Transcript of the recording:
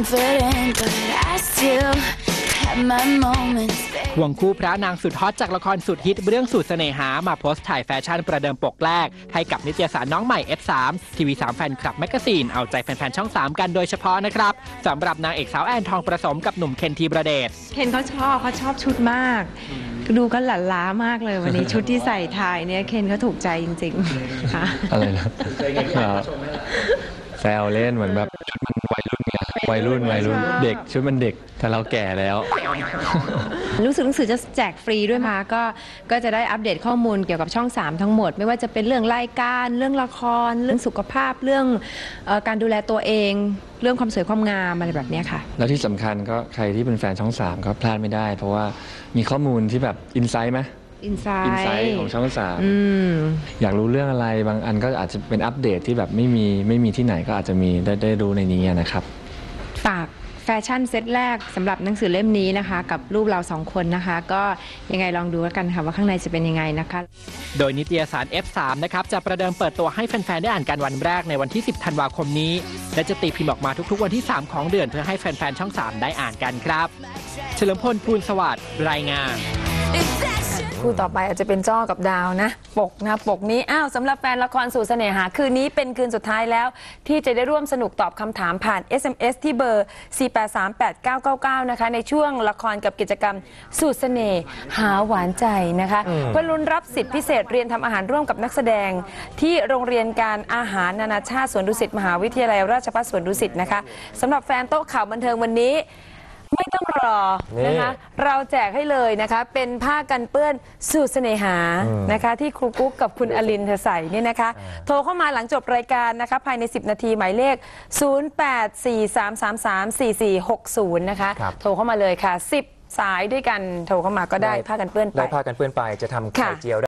confident, but I still have my moments. babe. ควงคู่พระนางสุดฮอตจากละครสุดฮิตเรื่องสูตรเสน่หามาโพสต์ถ่ายแฟชั่นประเดิมปกแรก ให้กับนิตยสารน้องใหม่ F3 ทีวี3แฟนคลับแมกกาซีนเอาใจแฟนๆ ช่อง 3 กันโดยเฉพาะนะครับสำหรับนางเอกสาวแอนทองประสมกับหนุ่มเคนทีประเดชเคนเขาชอบเขาชอบชุดมาก ดูก็หลั่นล้ามากเลยวันนี้ชุดที่ใส่ถ่ายเนี่ยเคนเขาถูกใจจริงๆค่ะอะไรนะครับ แซวเล่นเหมือนแบบชุดมันวัยรุ่นไงวัยรุ่นวัยรุ่นชอบเด็กชุดมันเด็กแต่เราแก่แล้ว รู้สึกหนังสือจะแจกฟรีด้วยมาก็ก็จะได้อัปเดตข้อมูลเกี่ยวกับช่อง 3 ทั้งหมด ไม่ว่าจะเป็นเรื่องรายการเรื่องละคร เรื่องสุขภาพเรื่องเออการดูแลตัวเอง เรื่องความสวยความงามอะไรแบบเนี้ยค่ะ แล้วที่สำคัญก็ใครที่เป็นแฟนช่อง3ก็พลาดไม่ได้ เพราะว่ามีข้อมูลที่แบบอินไซต์ไหม อินไซอินไซต์ของช่องอืม3อยากรู้เรื่องอะไรบางอันก็อาจจะเป็นอัปเดตที่แบบไม่มีไม่มีที่ไหนก็อาจจะมีได้ได้รู้ในนี้นะครับ ฝากแฟชั่นเซตแรกสำหรับหนังสือเล่มนี้นะคะ กับรูปเราสองคนนะคะ ก็ยังไงลองดูแล้วกันค่ะว่าข้างในจะเป็นยังไงนะคะ โดยนิตยสาร F3 นะครับ จะประเดิมเปิดตัวให้แฟน ๆ ได้อ่านกันวันแรกในวันที่ 10 ธันวาคมนี้ และจะตีพิมพ์ออกมาทุก ๆ วันที่ 3 ของเดือนเพื่อให้แฟน ๆ ช่อง 3 ได้อ่านกันครับ เฉลิมพลภูลสวัสดิ์รายงาน คู่ต่อไปอาจจะเป็นจ้อกับดาวนะ ปกนะปกนี้อ้าวสำหรับแฟนละครสู่เสน่หา คืนนี้เป็นคืนสุดท้ายแล้ว ที่จะได้ร่วมสนุกตอบคำถามผ่าน SMS ที่เบอร์ 4838999 นะคะ ในช่วงละครกับกิจกรรมสู่เสน่หาหวานใจนะคะเพื่อลุ้นรับสิทธิพิเศษเรียนทำอาหารร่วมกับนักแสดง ที่โรงเรียนการอาหารนานาชาติสวนดุสิตมหาวิทยาลัยราชภัฏสวนดุสิตนะคะสำหรับแฟนโต๊ะข่าวบันเทิงวันนี้ ไม่ต้อง รอนะคะ เราแจกให้เลยนะคะ เป็นผ้ากันเปื้อนสูตรเสน่หานะคะ ที่ครูกุ๊กกับคุณอลินเธอใส่เนี่ยนะคะ โทรเข้ามาหลังจบรายการนะคะ ภายใน 10 นาทีหมายเลข 0843334460 นะคะครับโทรเข้ามาเลยค่ะ 10 สายด้วยกันโทรเข้ามาก็ได้ผ้ากันเปื้อนไป ได้ผ้ากันเปื้อนไปจะทำไข่ค่ะ เจียว